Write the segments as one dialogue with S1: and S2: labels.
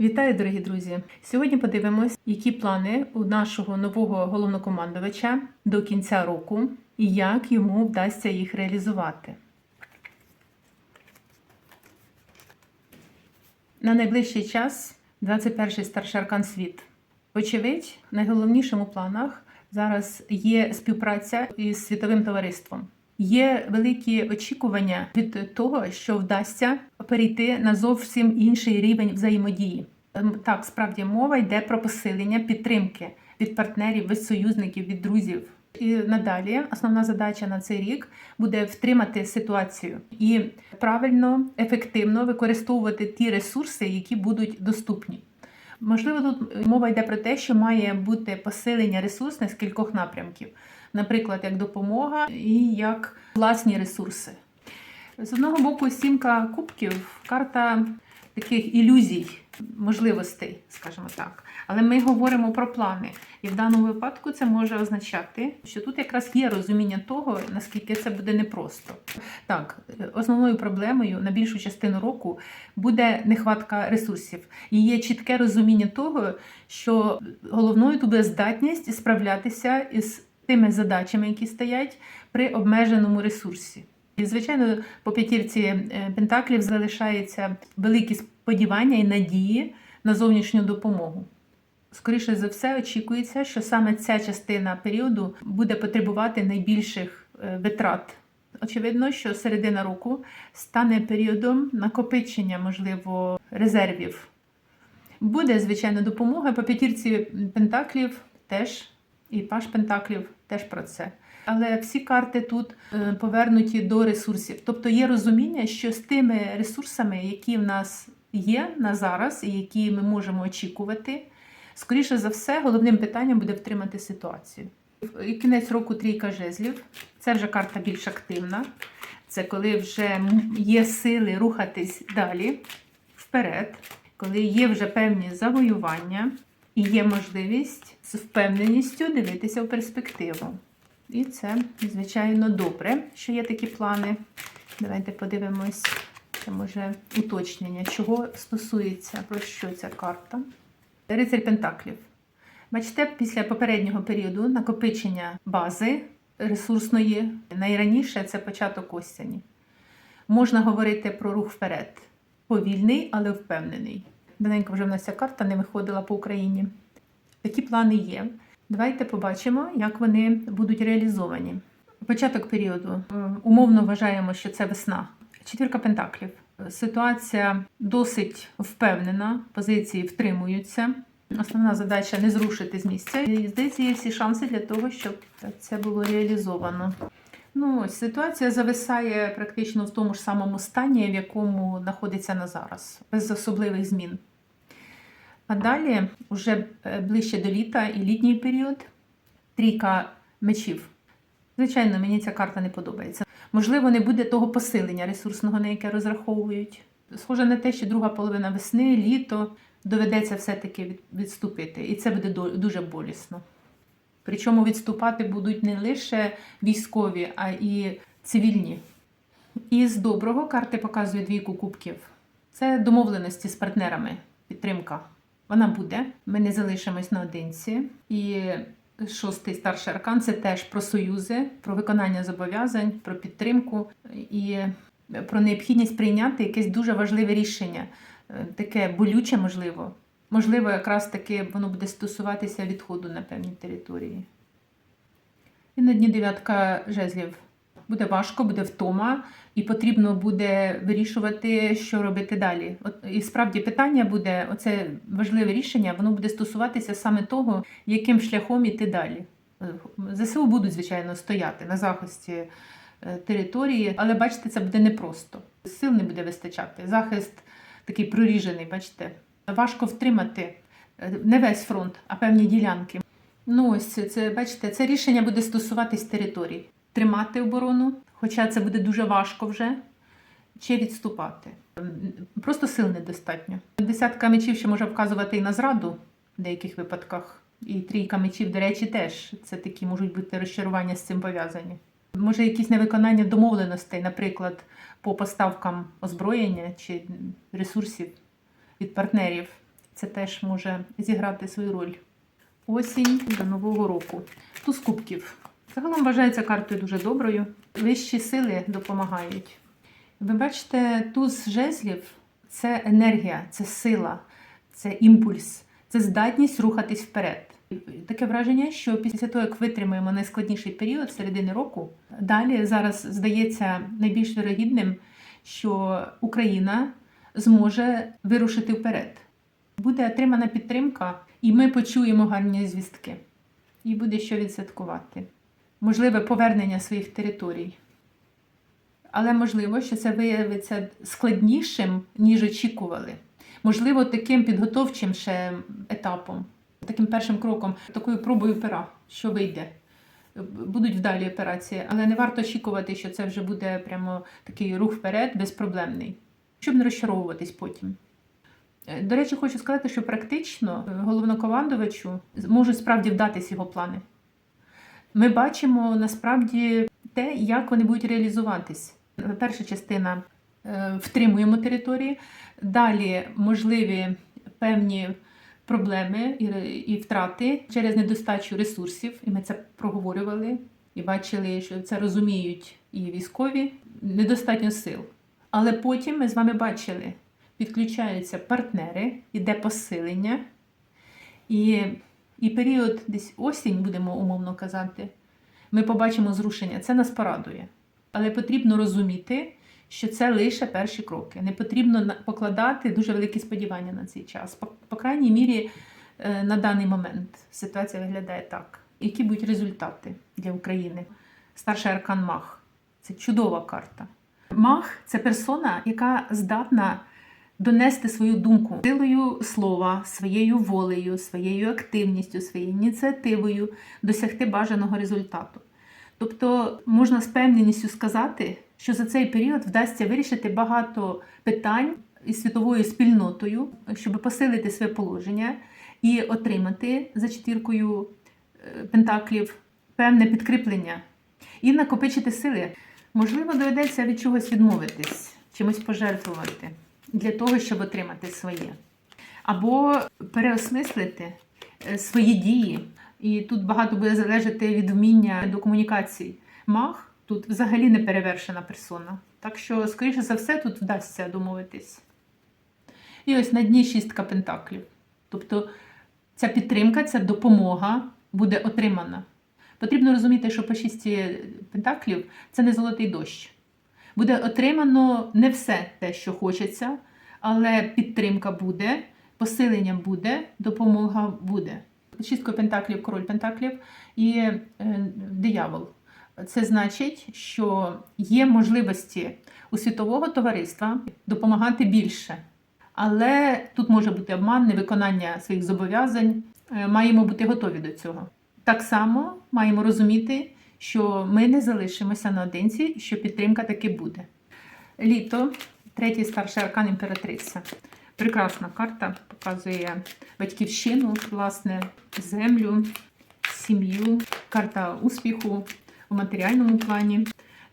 S1: Вітаю, дорогі друзі! Сьогодні подивимось, які плани у нашого нового головнокомандувача до кінця року і як йому вдасться їх реалізувати. На найближчий час 21-й старший аркан світ. Очевидь, найголовнішим у планах зараз є співпраця із світовим товариством. Є великі очікування від того, що вдасться перейти на зовсім інший рівень взаємодії. Ем, Так, справді мова йде про посилення підтримки від партнерів, від союзників, від друзів. І надалі основна задача на цей рік буде втримати ситуацію і правильно, ефективно використовувати ті ресурси, які будуть доступні. Можливо, тут мова йде про те, що має бути посилення ресурсних з кількох напрямків, наприклад, як допомога і як власні ресурси. З одного боку, сімка кубків карта таких ілюзій, можливостей, скажімо так. Але ми говоримо про плани. І в даному випадку це може означати, що тут якраз є розуміння того, наскільки це буде непросто. Так, основною проблемою на більшу частину року буде нехватка ресурсів. І є чітке розуміння того, що головною тут буде здатність справлятися із тими задачами, які стоять при обмеженому ресурсі. І, звичайно, по п'ятірці е, пентаклів залишаються великі сподівання і надії на зовнішню допомогу. Скоріше за все, очікується, що саме ця частина періоду буде потребувати найбільших е, витрат. Очевидно, що середина року стане періодом накопичення, можливо, резервів. Буде, звичайно, допомога по п'ятірці пентаклів теж, і паш пентаклів теж про це. Але всі карти тут е, повернуті до ресурсів. Тобто є розуміння, що з тими ресурсами, які в нас є на зараз, і які ми можемо очікувати, скоріше за все, головним питанням буде втримати ситуацію. І кінець року трійка жезлів. Це вже карта більш активна. Це коли вже є сили рухатись далі, вперед, коли є вже певні завоювання і є можливість з впевненістю дивитися в перспективу. І це, звичайно, добре, що є такі плани. Давайте подивимось, це може уточнення, чого стосується, про що ця карта. Рицарь Пентаклів. Бачите, після попереднього періоду накопичення бази ресурсної, найраніше це початок осені. Можна говорити про рух вперед. Повільний, але впевнений. Давненько вже в нас ця карта не виходила по Україні. Такі плани є. Давайте побачимо, як вони будуть реалізовані. Початок періоду. Е, Умовно вважаємо, що це весна. Четвірка пентаклів. Ситуація досить впевнена, позиції втримуються. Основна задача не зрушити з місця. І здається, є всі шанси для того, щоб це було реалізовано. Ну, ось ситуація зависає практично в тому ж самому стані, в якому знаходиться на зараз, без особливих змін. А далі, вже е, ближче до літа і літній період, трійка мечів. Звичайно, мені ця карта не подобається. Можливо, не буде того посилення ресурсного, на яке розраховують. Схоже на те, що друга половина весни, літо доведеться все-таки відступити. І це буде дуже болісно. Причому відступати будуть не лише військові, а і цивільні. Із доброго карти показує двійку кубків. Це домовленості з партнерами, підтримка. Вона буде. Ми не залишимось наодинці. І шостий старший аркан це теж про союзи, про виконання зобов'язань, про підтримку і про необхідність прийняти якесь дуже важливе рішення, е, таке болюче, можливо. Можливо, якраз таки воно буде стосуватися відходу на певній території. І на дні дев'ятка жезлів. Буде важко, буде втома, і потрібно буде вирішувати, що робити далі. От і справді питання буде оце важливе рішення, воно буде стосуватися саме того, яким шляхом іти далі. Е, ЗСУ будуть, звичайно, стояти на захисті е, території, але бачите, це буде непросто. Сил не буде вистачати. Захист такий проріжений, бачите. Важко втримати е, не весь фронт, а певні ділянки. Ну, ось це, бачите, це рішення буде стосуватись територій. Тримати оборону, хоча це буде дуже важко вже, чи відступати. Просто сил недостатньо. Десятка мечів ще може вказувати і на зраду в деяких випадках. І трійка мечів, до речі, теж це такі можуть бути розчарування з цим пов'язані. Може, якісь невиконання домовленостей, наприклад, по поставкам озброєння чи ресурсів від партнерів. Це теж може зіграти свою роль. Осінь до Нового року. Туз кубків. Загалом вважається картою дуже доброю. Вищі сили допомагають. Ви бачите, туз жезлів це енергія, це сила, це імпульс, це здатність рухатись вперед. Таке враження, що після того, як витримаємо найскладніший період середини року, далі зараз здається найбільш вірогідним, що Україна зможе вирушити вперед. Буде отримана підтримка, і ми почуємо гарні звістки. І буде що відсвяткувати. Можливе повернення своїх територій. Але можливо, що це виявиться складнішим, ніж очікували. Можливо, таким підготовчим ще етапом, таким першим кроком, такою пробою пера, що вийде. Будуть вдалі операції, але не варто очікувати, що це вже буде прямо такий рух вперед, безпроблемний, щоб не розчаровуватись потім. Е, До речі, хочу сказати, що практично е, головнокомандувачу можуть справді вдатись його плани. Ми бачимо насправді те, як вони будуть реалізуватись. Перша частина е, втримуємо території, далі можливі певні проблеми і, втрати через недостачу ресурсів, і ми це проговорювали і бачили, що це розуміють і військові, недостатньо сил. Але потім ми з вами бачили, підключаються партнери, іде посилення, і, і період десь осінь, будемо умовно казати, ми побачимо зрушення. Це нас порадує. Але потрібно розуміти, що це лише перші кроки. Не потрібно покладати дуже великі сподівання на цей час. По, по крайній мірі, е, на даний момент ситуація виглядає так. Які будуть результати для України? Старший аркан Мах це чудова карта. Мах це персона, яка здатна донести свою думку силою слова, своєю волею, своєю активністю, своєю ініціативою досягти бажаного результату. Тобто можна з певненістю сказати, що за цей період вдасться вирішити багато питань із світовою спільнотою, щоб посилити своє положення і отримати за четвіркою е, пентаклів певне підкріплення і накопичити сили. Можливо, доведеться від чогось відмовитись, чимось пожертвувати для того, щоб отримати своє. Або переосмислити е, свої дії. І тут багато буде залежати від вміння до комунікацій. Мах тут взагалі не перевершена персона. Так що, скоріше за все, тут вдасться домовитись. І ось на дні шістка пентаклів. Тобто ця підтримка, ця допомога буде отримана. Потрібно розуміти, що по шісті пентаклів це не золотий дощ. Буде отримано не все те, що хочеться, але підтримка буде, посилення буде, допомога буде. Шістка пентаклів, король пентаклів і е, диявол. Це значить, що є можливості у світового товариства допомагати більше. Але тут може бути обман, невиконання своїх зобов'язань. Е, Маємо бути готові до цього. Так само маємо розуміти, що ми не залишимося наодинці, що підтримка таки буде. Літо, третій старший аркан імператриця. Прекрасна карта, показує батьківщину, власне, землю, сім'ю, карта успіху у матеріальному плані.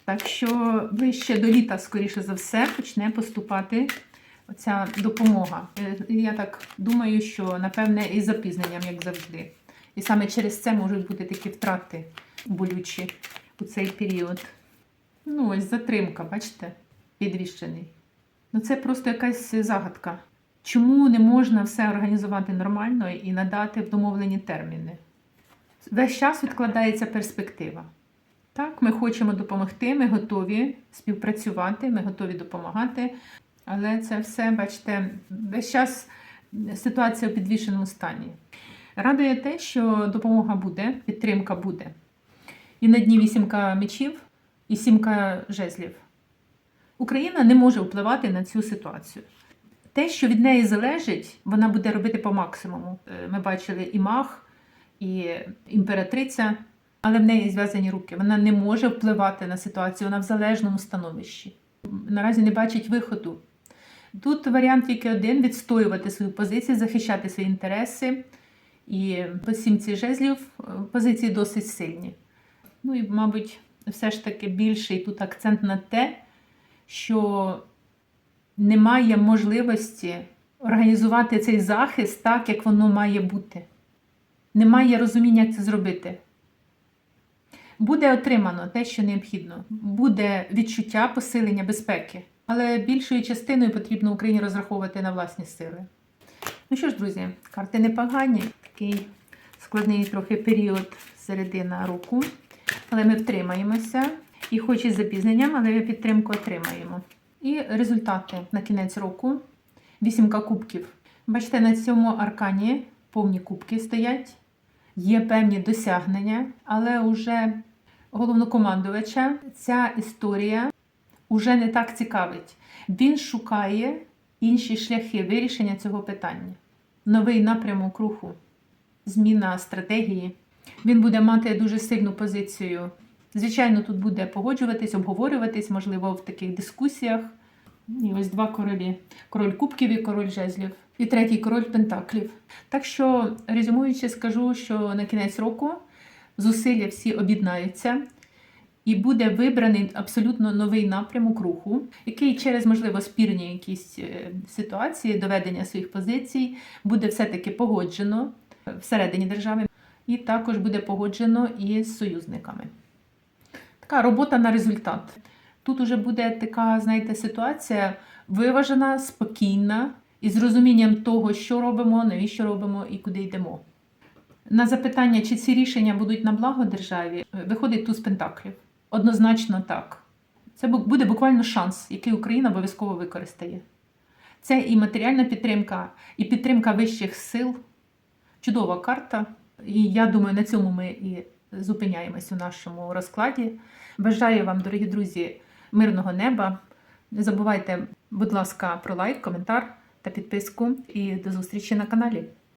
S1: Так що ближче до літа, скоріше за все, почне поступати оця допомога. Е, Я так думаю, що напевне із запізненням, як завжди. І саме через це можуть бути такі втрати болючі у цей період. Ну, ось затримка, бачите, підвіщений. Ну, це просто якась загадка. Чому не можна все організувати нормально і надати в домовлені терміни? Весь час відкладається перспектива. Так, ми хочемо допомогти, ми готові співпрацювати, ми готові допомагати. Але це все, бачите, весь час ситуація в підвішеному стані. Радує те, що допомога буде, підтримка буде. І на дні вісімка мечів і сімка жезлів. Україна не може впливати на цю ситуацію. Те, що від неї залежить, вона буде робити по максимуму. Е, Ми бачили і мах, і імператриця, але в неї зв'язані руки. Вона не може впливати на ситуацію, вона в залежному становищі. Наразі не бачить виходу. Тут варіант тільки один: відстоювати свою позицію, захищати свої інтереси. І по сімці жезлів е, позиції досить сильні. Ну і, мабуть, все ж таки більший тут акцент на те, що немає можливості організувати цей захист так, як воно має бути. Немає розуміння, як це зробити. Буде отримано те, що необхідно. Буде відчуття посилення безпеки, але більшою частиною потрібно Україні розраховувати на власні сили. Ну що ж, друзі, карти непогані. Такий складний трохи період середина року. Але ми втримаємося. І хоч із запізненням, але ми підтримку отримаємо. І результати на кінець року. Вісімка кубків. Бачите, на цьому аркані повні кубки стоять. Є певні досягнення, але уже головнокомандувача ця історія уже не так цікавить. Він шукає інші шляхи вирішення цього питання. Новий напрямок руху, зміна стратегії. Він буде мати дуже сильну позицію. Звичайно, тут буде погоджуватись, обговорюватись, можливо, в таких дискусіях. І ось два королі: король кубків і король жезлів, і третій король пентаклів. Так що, резюмуючи, скажу, що на кінець року зусилля всі об'єднаються, і буде вибраний абсолютно новий напрямок руху, який через, можливо, спірні якісь е, ситуації, доведення своїх позицій, буде все-таки погоджено всередині держави, і також буде погоджено і з союзниками. Така робота на результат. Тут уже буде така, знаєте, ситуація виважена, спокійна і з розумінням того, що робимо, навіщо робимо і куди йдемо. На запитання, чи ці рішення будуть на благо державі, виходить туз пентаклів. Однозначно так. Це буде буквально шанс, який Україна обов'язково використає. Це і матеріальна підтримка, і підтримка вищих сил. Чудова карта. І я думаю, на цьому ми і зупиняємось у нашому розкладі. Бажаю вам, дорогі друзі, мирного неба. Не забувайте, будь ласка, про лайк, коментар та підписку. І до зустрічі на каналі.